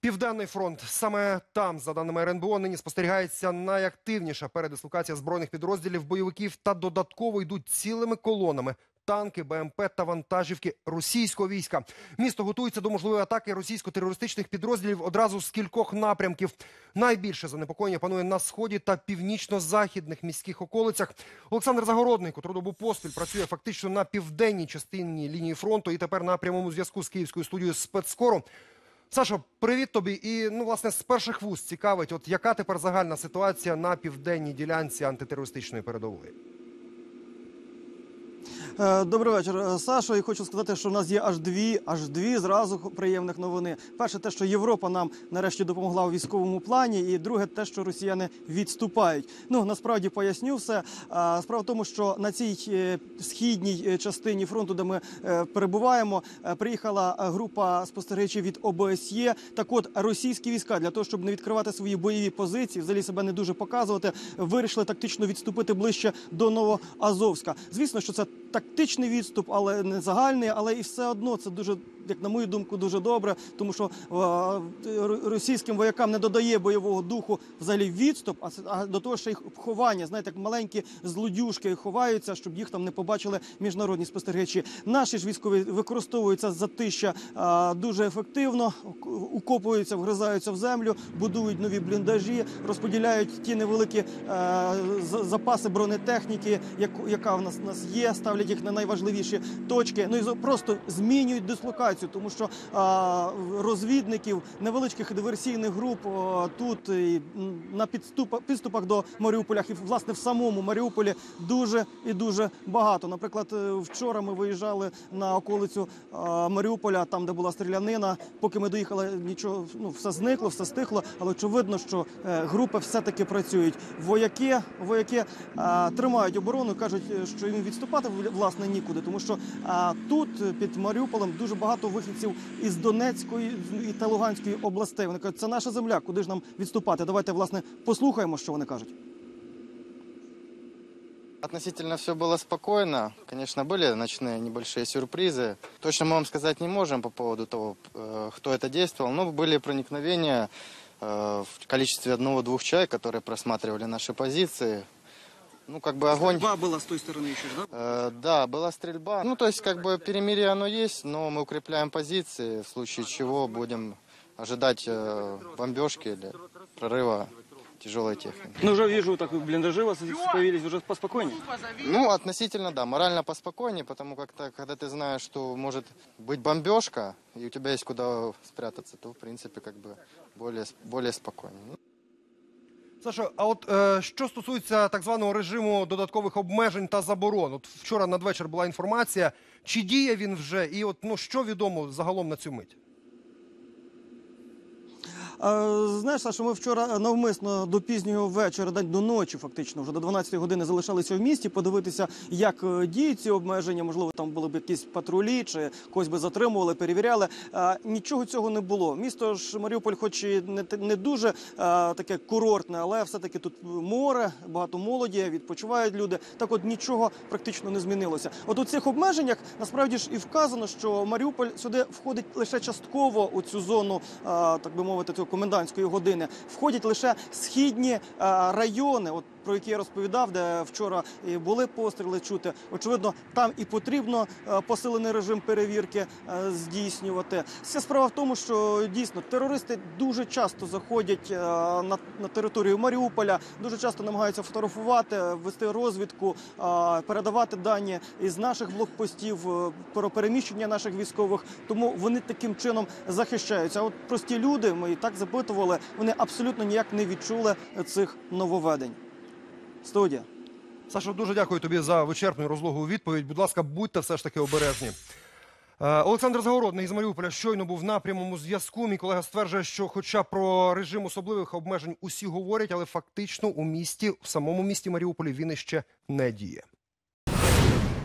Південний фронт саме там, за даними РНБО, нині спостерігається найактивніша передислокація збройних підрозділів бойовиків та додатково йдуть цілими колонами. Танки, БМП та вантажівки російського війська. Місто готується до можливої атаки російсько-терористичних підрозділів одразу з кількох напрямків. Найбільше занепокоєння панує на сході та північно-західних міських околицях. Олександр Загородний, котру добу поспіль працює фактично на південній частині лінії фронту і тепер на прямому зв'язку з київською студією спецскору. Сашо, привіт тобі. І ну, власне, з перших вуст цікавить, от яка тепер загальна ситуація на південній ділянці антитерористичної передової? Е, Добрий вечір, е, Сашо. І хочу сказати, що в нас є аж дві, аж дві зразу приємних новини. Перше, те, що Європа нам нарешті допомогла у військовому плані, і друге, те, що росіяни відступають. Ну насправді поясню все. Справа в тому, що на цій е, східній е, частині фронту, де ми е, перебуваємо, е, приїхала е, група спостерігачів від ОБСЄ. Так, от російські війська для того, щоб не відкривати свої бойові позиції, взагалі себе не дуже показувати, вирішили тактично відступити ближче до Новоазовська. Звісно, що це тактичний відступ, але не загальний, але і все одно це дуже, як на мою думку, дуже добре, тому що е, російським воякам не додає бойового духу взагалі відступ, а, до того ще й ховання. Знаєте, як маленькі злодюшки ховаються, щоб їх там не побачили міжнародні спостерігачі. Наші ж військові використовуються затища е, дуже ефективно, ук- укопуються, вгризаються в землю, будують нові бліндажі, розподіляють ті невеликі е, запаси бронетехніки, яка в нас, в нас є, ставлять їх на найважливіші точки. Ну і просто змінюють дислокацію, тому що а, розвідників невеличких диверсійних груп о, тут і, на підступах, підступах до Маріуполя і власне в самому Маріуполі дуже і дуже багато. Наприклад, е, вчора ми виїжджали на околицю а, Маріуполя, там де була стрілянина. Поки ми доїхали, нічого ну все зникло, все стихло. Але очевидно, що е, групи все-таки працюють. Вояки, вояки а, тримають оборону, кажуть, е, що їм відступати власне нікуди, тому що а, тут е, під Маріуполем дуже багато вихідців із Донецької і та Луганської областей. Вони кажуть, це наша земля, куди ж нам відступати? Давайте власне послухаємо, що вони кажуть. Относительно все было спокойно. Конечно, были ночные небольшие сюрпризы. Точно мы вам сказать не можем по поводу того, э, кто это действовал, но были проникновения э, в количестве одного-двух человек, которые просматривали наши позиции. Ну, как бы огонь... была с той стороны еще, да? Э, Да, была стрельба. Ну, то есть, как бы перемирие оно есть, но мы укрепляем позиции, в случае чего будем ожидать э, бомбежки или прорыва тяжелой техники. Ну вже вижу, так бліндажі у вас появились вже поспокійні. Ну, относительно, да, морально поспокойнее, потому как то, когда ты знаешь, что может быть бомбежка, и у тебя есть куда спрятаться, то, в принципе, как бы более, более спокойно. Сашо, а от е, що стосується так званого режиму додаткових обмежень та заборон, от вчора надвечір була інформація, чи діє він вже, і от ну що відомо загалом на цю мить? А, Знаєш, Саша, ми вчора навмисно до пізнього вечора, до ночі, фактично, вже до 12 години залишалися в місті, подивитися, як е, діють ці обмеження. Можливо, там були б якісь патрулі, чи когось би затримували, перевіряли. Нічого цього не було. Місто ж Маріуполь, хоч і не дуже таке курортне, але все-таки тут море, багато молоді, відпочивають люди. Так от нічого практично не змінилося. От у цих обмеженнях насправді ж і вказано, що Маріуполь сюди входить лише частково у цю зону, так би мовити, цього комендантської години. Входять лише східні райони. От про які я розповідав, де вчора були постріли чути. Очевидно, там і потрібно е, посилений режим перевірки е, здійснювати. Вся справа в тому, що дійсно терористи дуже часто заходять е, на, на територію Маріуполя, дуже часто намагаються фотографувати, вести розвідку, передавати дані із наших блокпостів про переміщення наших військових. Тому вони таким чином захищаються. От прості люди, ми і так запитували, вони абсолютно ніяк не відчули цих нововведень. Студія. Сашо, дуже дякую тобі за вичерпну і розлогу відповідь. Будь ласка, будьте все ж таки обережні. Е, Олександр Загородний із Маріуполя щойно був на прямому зв'язку. Мій колега стверджує, що, хоча про режим особливих обмежень усі говорять, але фактично у місті, в самому місті Маріуполі він іще не діє.